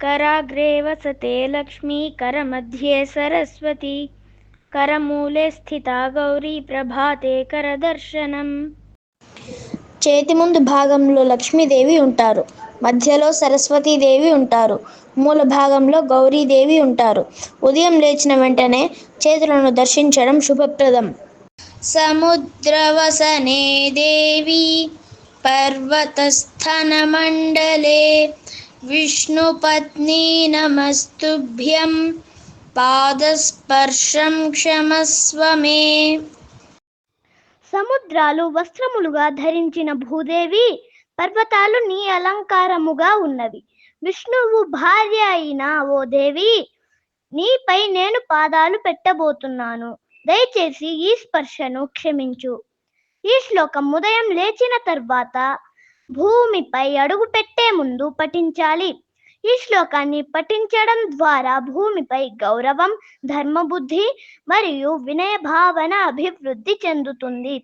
कराग्रे वसते लक्ष्मी करमध्ये सरस्वती करमूले स्थिता गौरी ప్రభాతే కరదర్శనం చేతి ముందు భాగంలో లక్ష్మీదేవి ఉంటారు మధ్యలో సరస్వతీదేవి ఉంటారు మూల భాగంలో గౌరీదేవి ఉంటారు ఉదయం లేచిన వెంటనే చేతులను దర్శించడం శుభప్రదం సముద్రవసనే దేవి పర్వతస్థనమండలే విష్ణుపత్ని నమస్తుభ్యం పాదస్పర్శం క్షమస్వమే సముద్రాలు వస్త్రములుగా ధరించిన భూదేవి పర్వతాలు నీ అలంకారముగా ఉన్నవి. విష్ణువు భార్య అయిన ఓ దేవి నీపై నేను పాదాలు పెట్టబోతున్నాను. దయచేసి ఈ స్పర్శను క్షమించు. ఈ శ్లోకం ఉదయం లేచిన తర్వాత భూమిపై అడుగు పెట్టే ముందు పఠించాలి. ఈ శ్లోకాన్ని పఠించడం ద్వారా భూమిపై గౌరవం ధర్మబుద్ధి మరియు వినయ భావన అభివృద్ధి చెందుతుంది.